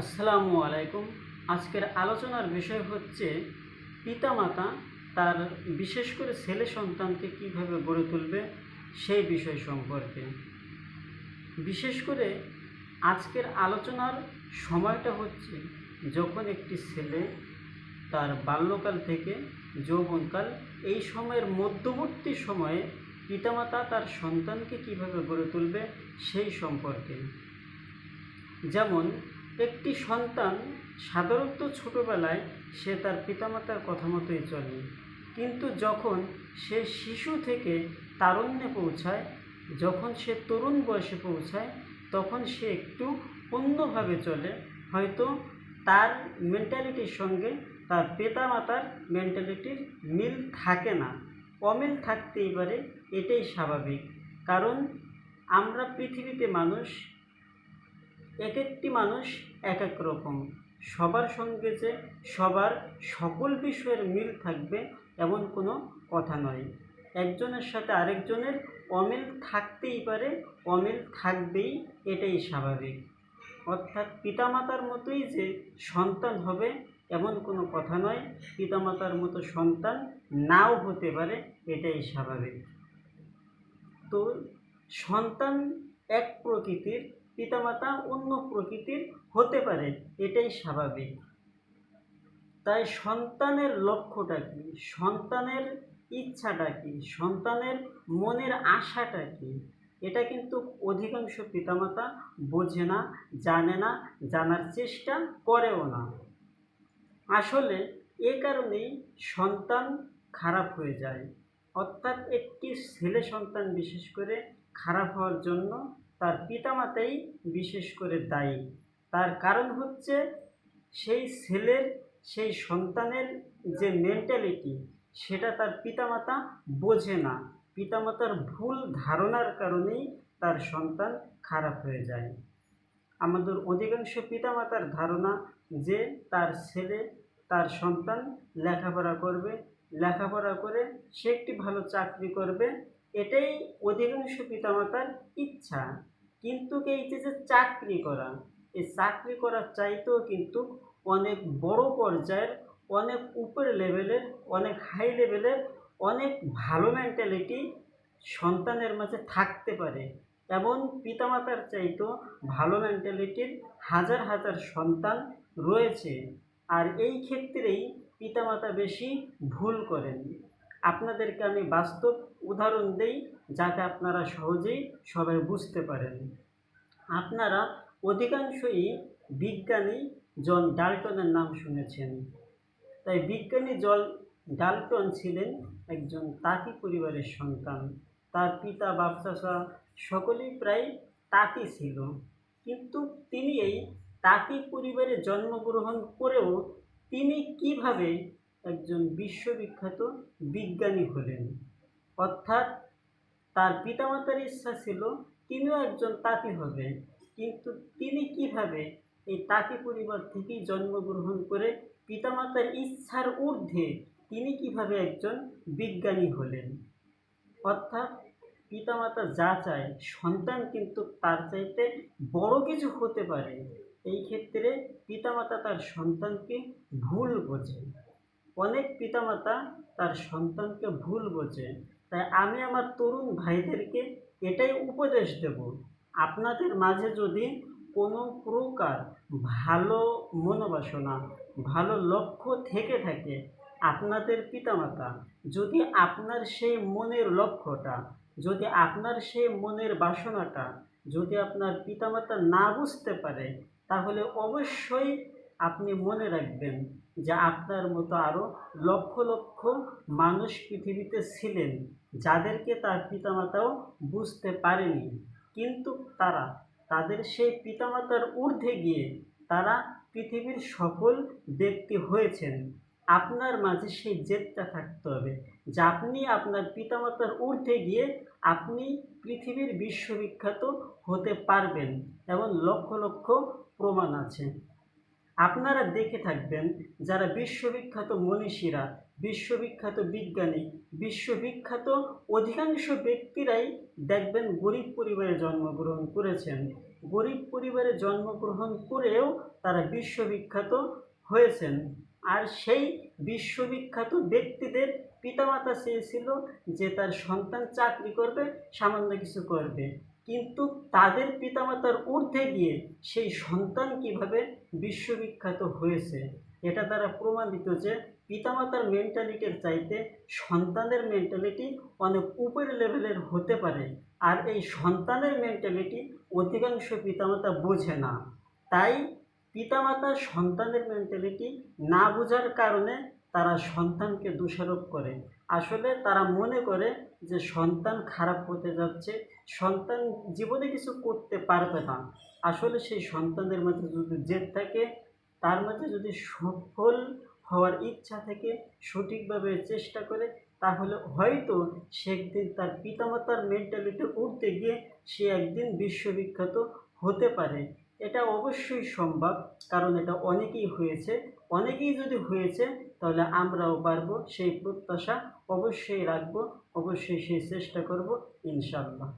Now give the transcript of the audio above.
আসসালামু আলাইকুম। আজকের আলোচনার বিষয় হচ্ছে, পিতামাতা তার বিশেষ করে ছেলে সন্তানকে কীভাবে গড়ে তুলবে সেই বিষয় সম্পর্কে। বিশেষ করে আজকের আলোচনার সময়টা হচ্ছে, যখন একটি ছেলে তার বাল্যকাল থেকে যৌবনকাল, এই সময়ের মধ্যবর্তী সময়ে পিতামাতা তার সন্তানকে কীভাবে গড়ে তুলবে সেই সম্পর্কে। যেমন একটি সন্তান সাধারণত ছোটোবেলায় সে তার পিতামাতার কথা মতোই চলে। কিন্তু যখন সে শিশু থেকে তারুণ্যে পৌঁছায়, যখন সে তরুণ বয়সে পৌঁছায়, তখন সে একটু অন্যভাবে চলে। হয়তো তার মেন্টালিটির সঙ্গে তার পিতামাতার মেন্টালিটির মিল থাকে না। অমিল থাকতেই পারে, এটাই স্বাভাবিক। কারণ আমরা পৃথিবীতে মানুষ এক একটি মানুষ এক এক রকম। সবার সঙ্গে যে সবার সকল বিষয়ের মিল থাকবে এমন কোনো কথা নয়। একজনের সাথে আরেকজনের অমিল থাকতেই পারে, অমিল থাকবেই এটাই স্বাভাবিক। অর্থাৎ পিতামাতার মতোই যে সন্তান হবে এমন কোনো কথা নয়, পিতামাতার মতো সন্তান নাও হতে পারে এটাই স্বাভাবিক। তো সন্তান এক প্রকৃতির পিতামাতা অন্য প্রকৃতির হতে পারে, এটাই স্বাভাবিক। তাই সন্তানের লক্ষ্যটা কী? সন্তানের ইচ্ছাটা কী? সন্তানের মনের আশাটা কী? এটা কিন্তু অধিকাংশ পিতামাতা বোঝে না, জানে না, জানার চেষ্টা করেও না। আসলে এ কারণেই সন্তান খারাপ হয়ে যায়। অর্থাৎ একটি ছেলে সন্তান বিশেষ করে খারাপ হওয়ার জন্য তার পিতামাতাই বিশেষ করে দায়ী। তার কারণ হচ্ছে সেই ছেলের, সেই সন্তানের যে মেন্টালিটি সেটা তার পিতামাতা বোঝে না। পিতামাতার ভুল ধারণার কারণেই তার সন্তান খারাপ হয়ে যায়। আমাদের অধিকাংশ পিতামাতার ধারণা যে তার ছেলে, তার সন্তান লেখাপড়া করবে, লেখাপড়া করে সে একটি ভালো চাকরি করবে এটাই অধিকাংশ পিতামাতার ইচ্ছা। কিন্তু এই যে যে চাকরি করা, এই চাকরি করার চাইতেও কিন্তু অনেক বড় পর্যায়ের, অনেক উপর লেভেলের, অনেক হাই লেভেলের অনেক ভালো মেন্টালিটি সন্তানের মাঝে থাকতে পারে। এমন পিতামাতার চাইতেও ভালো মেন্টালিটির হাজার হাজার সন্তান রয়েছে। আর এই ক্ষেত্রেই পিতামাতা বেশি ভুল করেন। আপনাদেরকে আমি বাস্তব উদাহরণ দেই যাতে আপনারা সহজেই সবাই বুঝতে পারেন। আপনারা অধিকাংশই বিজ্ঞানী জন ডাল্টনের নাম শুনেছেন। তাই বিজ্ঞানী জল ডাল্টন ছিলেন একজন তাঁতি পরিবারের সন্তান। তার পিতা বাপ চাষা সকলেই প্রায় তাঁতি ছিল। কিন্তু তিনি এই তাঁতি পরিবারে জন্মগ্রহণ করেও তিনি কীভাবে একজন বিশ্ববিখ্যাত বিজ্ঞানী হলেন। অর্থাৎ তার পিতামাতার ইচ্ছা ছিল তিনিও একজন তাঁতি হবে কিন্তু তিনি কীভাবে এই তাঁতি পরিবার থেকেই জন্মগ্রহণ করে পিতামাতার ইচ্ছার ঊর্ধ্বে তিনি কীভাবে একজন বিজ্ঞানী হলেন? অর্থাৎ পিতামাতা যা চায়, সন্তান কিন্তু তার চাইতে বড় কিছু হতে পারে। এই ক্ষেত্রে পিতামাতা তার সন্তানকে ভুল বোঝে অনেক পিতামাতা তার সন্তানকে ভুল বোঝে। তাই আমি আমার তরুণ ভাইদেরকে এটাই উপদেশ দেব। আপনাদের মাঝে যদি কোনো প্রকার ভালো মনোবাসনা, ভালো লক্ষ্য থেকে থাকে আপনাদের পিতামাতা, যদি আপনার সেই মনের লক্ষ্যটা, যদি আপনার সেই মনের বাসনাটা, যদি আপনার পিতামাতা না বুঝতে পারে, তাহলে অবশ্যই আপনি মনে রাখবেন যে আপনার মতো আরও লক্ষ লক্ষ মানুষ পৃথিবীতে ছিলেন, যাদেরকে তার পিতামাতাও বুঝতে পারেনি। কিন্তু তারা, তাদের সেই পিতামাতার ঊর্ধ্বে গিয়ে তারা পৃথিবীর সফল ব্যক্তি হয়েছেন। আপনার মাঝে সেই জেদটা থাকতে হবে যে আপনি আপনার পিতামাতার ঊর্ধ্বে গিয়ে আপনি পৃথিবীর বিশ্ববিখ্যাত হতে পারবেন, এবং লক্ষ লক্ষ প্রমাণ আছে। আপনারা দেখে থাকবেন যারা বিশ্ববিখ্যাত মনীষীরা, বিশ্ববিখ্যাত বিজ্ঞানী, বিশ্ববিখ্যাত অধিকাংশ ব্যক্তিরাই দেখবেন গরিব পরিবারে জন্মগ্রহণ করেছেন। গরিব পরিবারে জন্মগ্রহণ করেও তারা বিশ্ববিখ্যাত হয়েছেন। আর সেই বিশ্ববিখ্যাত ব্যক্তিদের পিতামাতা চেয়েছিল যে তার সন্তান চাকরি করবে, সামান্য কিছু করবে। কিন্তু তাদের পিতামাতার ঊর্ধ্বে গিয়ে সেই সন্তান কীভাবে বিশ্ববিখ্যাত হয়েছে, এটা দ্বারা প্রমাণিত যে পিতামাতার মেন্টালিটির চাইতে সন্তানের মেন্টালিটি অনেক উপরের লেভেলের হতে পারে। আর এই সন্তানের মেন্টালিটি অধিকাংশ পিতামাতা বোঝে না। তাই পিতামাতা সন্তানের মেন্টালিটি না বোঝার কারণে তারা সন্তানকে দোষারোপ করে। আসলে তারা মনে করে যে সন্তান খারাপ হতে যাচ্ছে, সন্তান জীবনে কিছু করতে পারবে না। আসলে সেই সন্তানের মধ্যে যদি জেদ থাকে, তার মধ্যে যদি সফল হওয়ার ইচ্ছা থেকে, সঠিকভাবে চেষ্টা করে, তাহলে হয়তো সে একদিন তার পিতামাতার মেন্টালিটি উঠতে গিয়ে সে একদিন বিশ্ববিখ্যাত হতে পারে। এটা অবশ্যই সম্ভব, কারণ এটা অনেকেই হয়েছে। অনেকেই যদি হয়েছে, তাহলে আমরাও পারব, সেই প্রত্যাশা অবশ্যই রাখব, অবশ্যই সেই চেষ্টা করব ইনশাল্লাহ